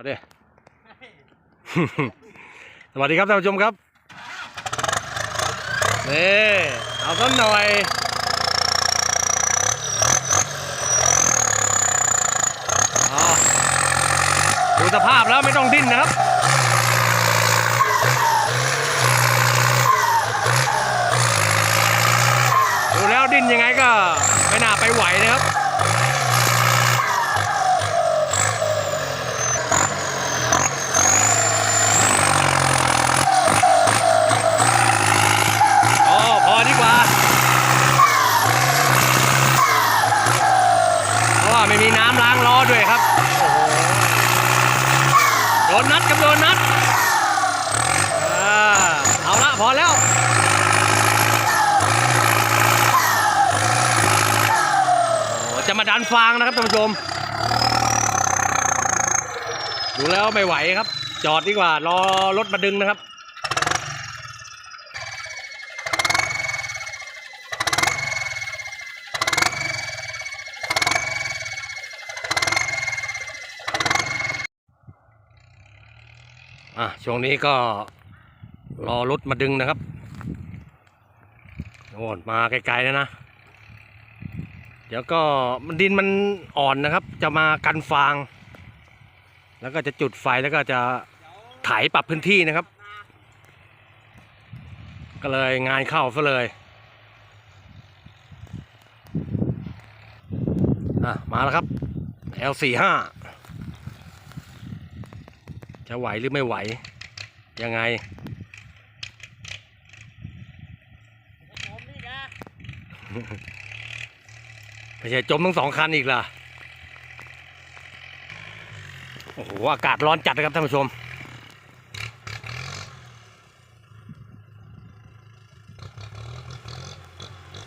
เอาดิสวัสดีครับท่านผู้ชมครับนี่เอาต้นหน่อยอดูสภาพแล้วไม่ต้องดิ้นนะครับดูแล้วดิ้นยังไงก็ไม่น่าไปไหวนะครับ พอแล้วจะมาดันฟางนะครับท่านผู้ชม ดูแล้วไม่ไหวครับ จอดดีกว่ารอรถมาดึงนะครับอะช่วงนี้ก็ รอรถมาดึงนะครับโน่นมาไกลๆแล้วนะ เดี๋ยวก็มันดินมันอ่อนนะครับ จะมากันฟาง แล้วก็จะจุดไฟแล้วก็จะไถปรับพื้นที่นะครับ ก็เลยงานเข้าซะเลยอะมาแล้วครับ L45 จะไหวหรือไม่ไหว ยังไง ไม่ใช่จมทั้งสองคันอีกล่ะ โอ้โห อากาศร้อนจัดนะครับท่านผู้ชม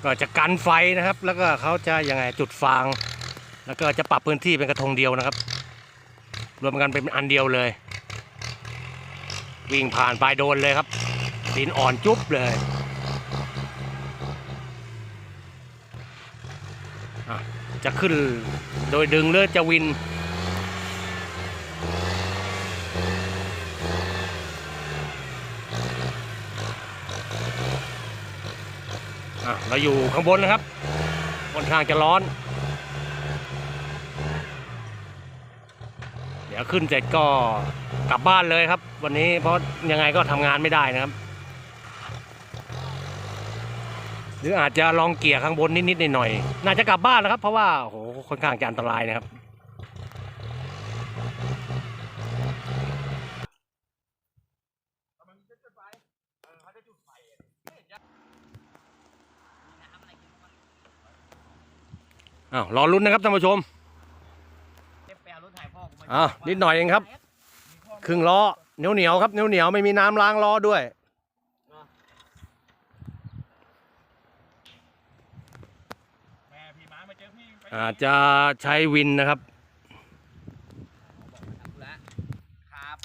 ก็จะกันไฟนะครับ แล้วก็เขาจะยังไงจุดฟาง แล้วก็จะปรับพื้นที่เป็นกระทงเดียวนะครับ รวมกันเป็นอันเดียวเลย วิ่งผ่านไปโดนเลยครับดินอ่อนจุ๊บเลยอะ จะขึ้นโดยดึงเลือจะวิน เราอยู่ข้างบนนะครับค่อนข้างจะร้อน เดี๋ยวขึ้นเสร็จก็กลับบ้านเลยครับ วันนี้เพราะยังไงก็ทำงานไม่ได้นะครับ หรืออาจจะลองเกี่ยข้างบนนิดๆหน่อยๆน่าจะกลับบ้านนะครับ เพราะว่าโหค่อนข้างจะอันตรายนะครับ อ้าวรอลุ้นนะครับท่านผู้ชมอ่านิดหน่อยเองครับ ครึ่งล้อเหนียวเหนียวๆครับเหนียวเหนียวๆไม่มีน้ำล้างล้อด้วย อาจจะใช้วินนะครับ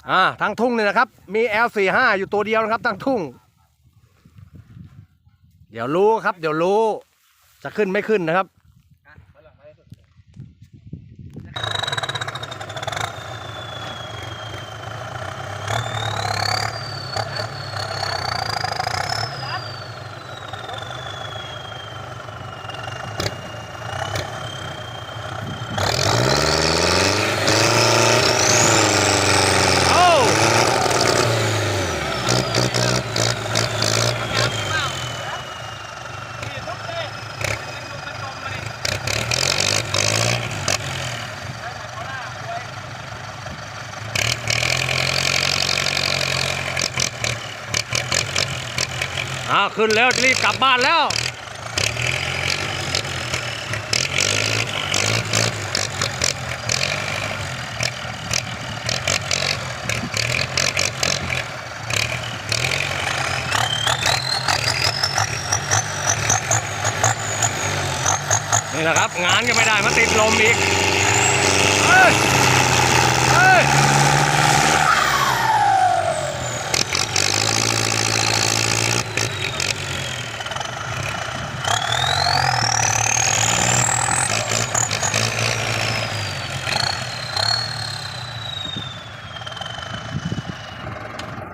อ่าทั้งทุ่งนี่นะครับ มี L45 อยู่ตัวเดียวนะครับทั้งทุ่ง เดี๋ยวรู้ครับ เดี๋ยวรู้ จะขึ้นไม่ขึ้นนะครับ โอ้ อาขึ้นแล้วรีบกลับบ้านแล้วนี่แหละครับ งานก็ไม่ได้มาติดลมอีกเอ้ยเอ้ย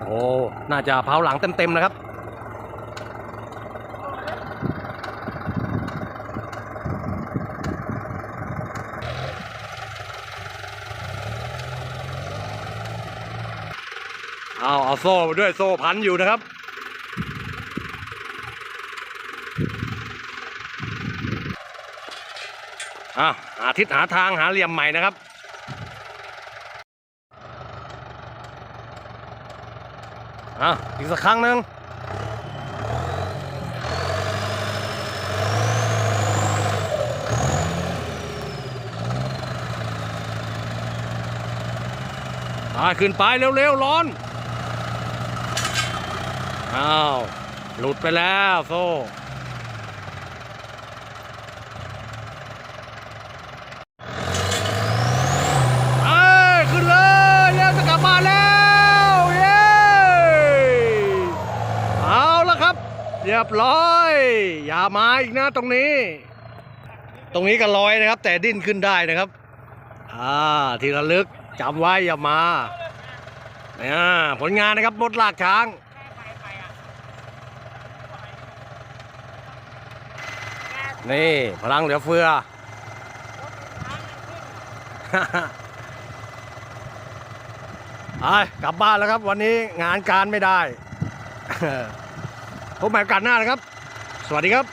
โอ้ น่าจะเผาหลังเต็มๆนะครับ เอาเอาโซ่ด้วยโซ่พันอยู่นะครับอะหาทิศหาทางหาเหลี่ยมใหม่นะครับ อะอีกสักครั้งหนึ่งอ่าขึ้นไปเร็วๆ ร้อน อ้าว หลุดไปแล้วโซ่ เอ้ยขึ้นเลยเร็วจะกลับบ้านแล้วเย้เอา แล้วครับ เรียบร้อย อย่ามาอีกนะตรงนี้ ตรงนี้ก็ลอยนะครับ แต่ดิ้นขึ้นได้นะครับ อ่า ทีละลึกจำไว้อย่ามาเนี่ยผลงานนะครับมดลากช้างนี่พลังเหลือเฟือ ไปกลับบ้านแล้วครับ วันนี้งานการไม่ได้ พบใหม่โอกาสหน้านะครับ สวัสดีครับ